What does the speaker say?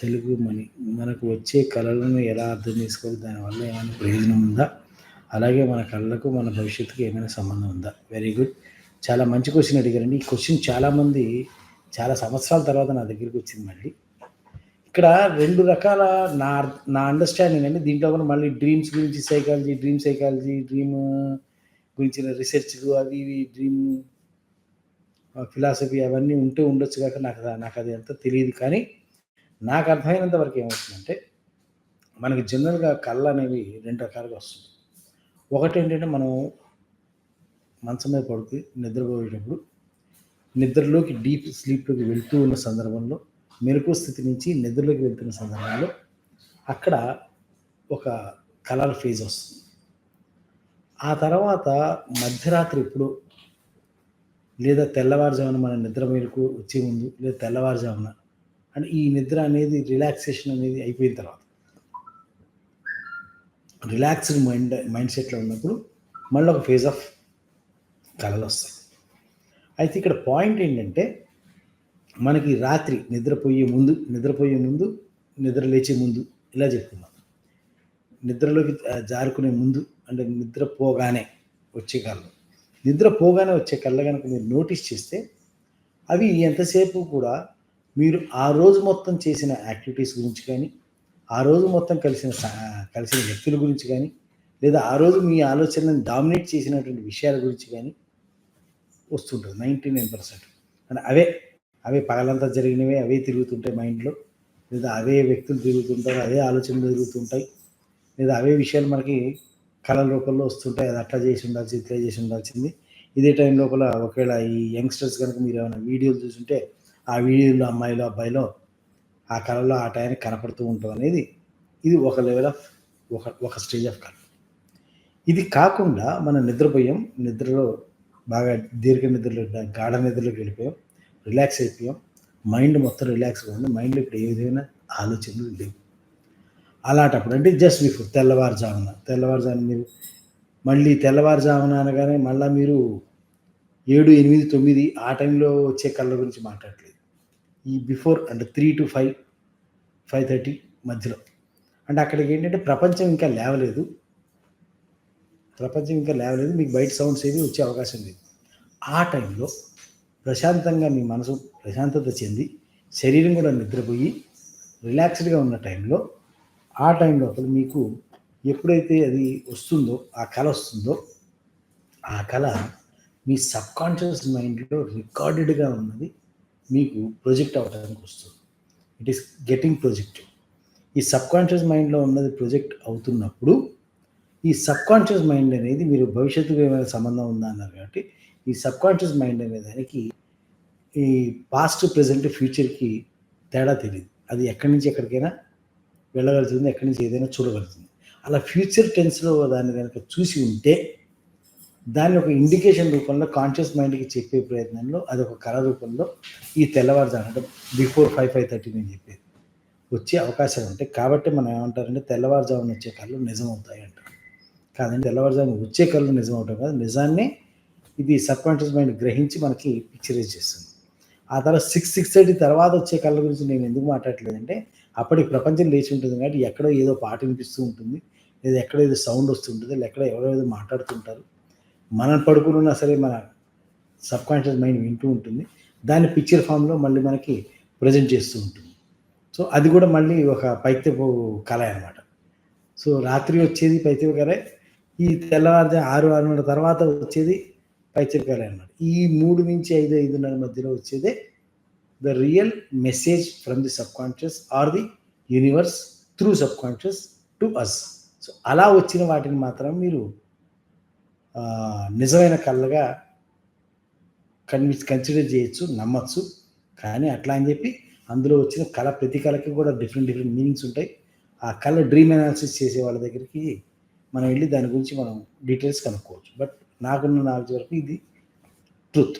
తెలుగు మని మనకు వచ్చే కళలను ఎలా అర్థం చేసుకోవాలి దానివల్ల ఏమైనా ప్రయోజనం ఉందా? అలాగే మన కళలకు మన భవిష్యత్తుకు ఏమైనా సంబంధం ఉందా? వెరీ గుడ్ చాలా మంచి క్వశ్చన్ అడిగారండి. ఈ క్వశ్చన్ చాలామంది చాలా సంవత్సరాల తర్వాత నా దగ్గరికి వచ్చింది మళ్ళీ. ఇక్కడ రెండు రకాల నా నా అండర్స్టాండింగ్ అండి. దీంట్లో కూడా మళ్ళీ డ్రీమ్స్ గురించి సైకాలజీ డ్రీమ్ సైకాలజీ డ్రీమ్ గురించిన రీసెర్చ్లు అవి ఇవి డ్రీమ్ ఫిలాసఫీ అవన్నీ ఉంటూ ఉండొచ్చు కాక నాకు నాకు అది అంత తెలియదు. కానీ నాకు అర్థమైనంత వరకు ఏమవుతుందంటే మనకి జనరల్గా కళ్ళు అనేవి రెండు రకాలుగా వస్తుంది. ఒకటి ఏంటంటే మనం మంచం మీద పడుకుని నిద్రపోయేటప్పుడు నిద్రలోకి డీప్ స్లీప్లోకి వెళ్తూ ఉన్న సందర్భంలో మెలకు స్థితి నుంచి నిద్రలోకి వెళ్తున్న సందర్భంలో అక్కడ ఒక కలర్ ఫేజ్ వస్తుంది. ఆ తర్వాత మధ్యరాత్రి ఎప్పుడు లేదా తెల్లవారుజామున మన నిద్ర మేరకు వచ్చే ముందు లేదా తెల్లవారుజామున అంటే ఈ నిద్ర అనేది రిలాక్సేషన్ అనేది అయిపోయిన తర్వాత. రిలాక్స్డ్ మైండ్ మైండ్ సెట్లో ఉన్నప్పుడు మళ్ళీ ఒక ఫేజ్ ఆఫ్ కళలు వస్తాయి అయితే ఇక్కడ పాయింట్ ఏంటంటే మనకి రాత్రి నిద్రపోయే ముందు నిద్రపోయే ముందు నిద్ర లేచే ముందు ఇలా చెప్పుకుందాం. నిద్రలోకి జారుకునే ముందు అంటే నిద్రపోగానే వచ్చే కళ్ళు నిద్రపోగానే వచ్చే కళ్ళ కనుక మీరు నోటీస్ చేస్తే అవి ఎంతసేపు కూడా మీరు ఆ రోజు మొత్తం చేసిన యాక్టివిటీస్ గురించి కానీ ఆ రోజు మొత్తం కలిసిన కలిసిన వ్యక్తుల గురించి కానీ లేదా ఆ రోజు మీ ఆలోచనలను డామినేట్ చేసినటువంటి విషయాల గురించి కానీ వస్తుంటుంది నైంటీ నైన్ పర్సెంట్. అంటే అవే అవే పగలంతా జరిగినవే అవే తిరుగుతుంటాయి మైండ్లో. లేదా అవే వ్యక్తులు తిరుగుతుంటారు అదే ఆలోచనలు తిరుగుతుంటాయి లేదా అవే విషయాలు మనకి కళల రూపంలో వస్తుంటాయి అది అట్లా చేసి ఉండాల్సింది ఇట్లా చేసి ఉండాల్సింది. ఇదే టైం లోపల ఒకవేళ ఈ యంగ్స్టర్స్ కనుక మీరు ఏమైనా వీడియోలు చూస్తుంటే ఆ వీడియోలో అమ్మాయిలో అబ్బాయిలో ఆ కళలో ఆ టైంకి కనపడుతూ ఉంటుంది అనేది ఇది ఒక లెవెల్ ఆఫ్ ఒక ఒక స్టేజ్ ఆఫ్ కళ. ఇది కాకుండా మనం నిద్రపోయాం నిద్రలో బాగా దీర్ఘ నిద్రలో గాఢ నిద్రలోకి వెళ్ళిపోయాం రిలాక్స్ అయిపోయాం. మైండ్ మొత్తం రిలాక్స్గా ఉంది. మైండ్లో ఇప్పుడు ఏ విధమైన ఆలోచనలు లేవు. అలాంటప్పుడు అంటే జస్ట్ బిఫోర్ తెల్లవారుజామున తెల్లవారుజామున మీరు మళ్ళీ తెల్లవారుజామున అనగానే మళ్ళీ మీరు ఏడు ఎనిమిది తొమ్మిది ఆ టైంలో వచ్చే కళ్ళ గురించి మాట్లాడలేదు. ఈ బిఫోర్ అంటే three two five five thirty మధ్యలో. అంటే అక్కడికి ఏంటంటే ప్రపంచం ఇంకా లేవలేదు. ప్రపంచం ఇంకా లేవలేదు. మీకు బయట సౌండ్స్ ఏవి వచ్చే అవకాశం లేదు. ఆ టైంలో ప్రశాంతంగా మీ మనసు ప్రశాంతత చెంది శరీరం కూడా నిద్రపోయి రిలాక్స్డ్గా ఉన్న టైంలో ఆ టైం లోపల మీకు ఎప్పుడైతే అది వస్తుందో ఆ కళ వస్తుందో ఆ కళ మీ సబ్కాన్షియస్ మైండ్లో రికార్డెడ్గా ఉన్నది. మీకు ప్రొజెక్ట్ అవ్వడానికి వస్తుంది. ఇట్ ఈస్ గెటింగ్ ప్రొజెక్టెడ్ ఈ సబ్కాన్షియస్ మైండ్లో ఉన్నది ప్రొజెక్ట్ అవుతున్నప్పుడు ఈ సబ్కాన్షియస్ మైండ్ అనేది మీరు భవిష్యత్తుకు ఏమైనా సంబంధం ఉందా అన్నారు కాబట్టి ఈ సబ్కాన్షియస్ మైండ్ అనే దానికి ఈ పాస్ట్ ప్రజెంట్ ఫ్యూచర్కి తేడా తెలియదు అది ఎక్కడి నుంచి ఎక్కడికైనా వెళ్ళగలుగుతుంది ఎక్కడి నుంచి ఏదైనా చూడగలుగుతుంది. అలా ఫ్యూచర్ టెన్స్లో దాన్ని కనుక చూసి ఉంటే దాన్ని ఒక ఇండికేషన్ రూపంలో కాన్షియస్ మైండ్కి చెప్పే ప్రయత్నంలో అది ఒక కళ రూపంలో ఈ తెల్లవారుజాము అంటే బిఫోర్ ఫైవ్ ఫైవ్ థర్టీ నేను చెప్పేది. వచ్చే అవకాశాలు ఉంటాయి కాబట్టి మనం ఏమంటారంటే తెల్లవారుజామున వచ్చే కళ్ళు నిజం అవుతాయి అంటారు. కాదండి తెల్లవారుజాము వచ్చే కళ్ళు నిజం అవటం కాదు. నిజాన్ని ఇది సబ్కాన్షియస్ మైండ్ గ్రహించి మనకి పిక్చరైజ్ చేస్తుంది. ఆ తర్వాత సిక్స్ సిక్స్ థర్టీ తర్వాత వచ్చే కళ్ళ గురించి నేను ఎందుకు మాట్లాడలేదంటే అప్పటికి ప్రపంచం లేచి ఉంటుంది కాబట్టి ఎక్కడో ఏదో పాట వినిపిస్తూ ఉంటుంది లేదా ఎక్కడో ఏదో సౌండ్ వస్తుంటుంది లేదా ఎక్కడో ఎవరో ఏదో మాట్లాడుతుంటారు. మనం పడుకుని ఉన్నా సరే మన సబ్ కాన్షియస్ మైండ్ వింటూ ఉంటుంది. దాన్ని పిక్చర్ ఫామ్లో మళ్ళీ మనకి ప్రజెంట్ చేస్తూ ఉంటుంది. సో అది కూడా మళ్ళీ ఒక పైత్యపు కళ అనమాట సో రాత్రి వచ్చేది పైత్యపు కళే ఈ తెల్లవారుజా ఆరు ఆరున్నర తర్వాత వచ్చేది పైత్యపు కళ అనమాట ఈ మూడు నుంచి ఐదు ఐదున్నర మధ్యలో వచ్చేదే the real message from the subconscious or the universe through subconscious to us so అలా వచ్చిన వాటిని మాత్రం మీరు నిజమైన కళ్ళగా కన్వి కన్సిడర్ చేయొచ్చు నమ్మచ్చు. కానీ అట్లా అని చెప్పి అందులో వచ్చిన కళ ప్రతి కళకి కూడా డిఫరెంట్ డిఫరెంట్ మీనింగ్స్ ఉంటాయి. ఆ కళ డ్రీమ్ అనాలిసిస్ చేసే వాళ్ళ దగ్గరికి మనం వెళ్ళి దాని గురించి మనం డీటెయిల్స్ కనుక్కోవచ్చు. బట్ నాకున్న నాలెడ్జ్ వరకు ఇది ట్రూత్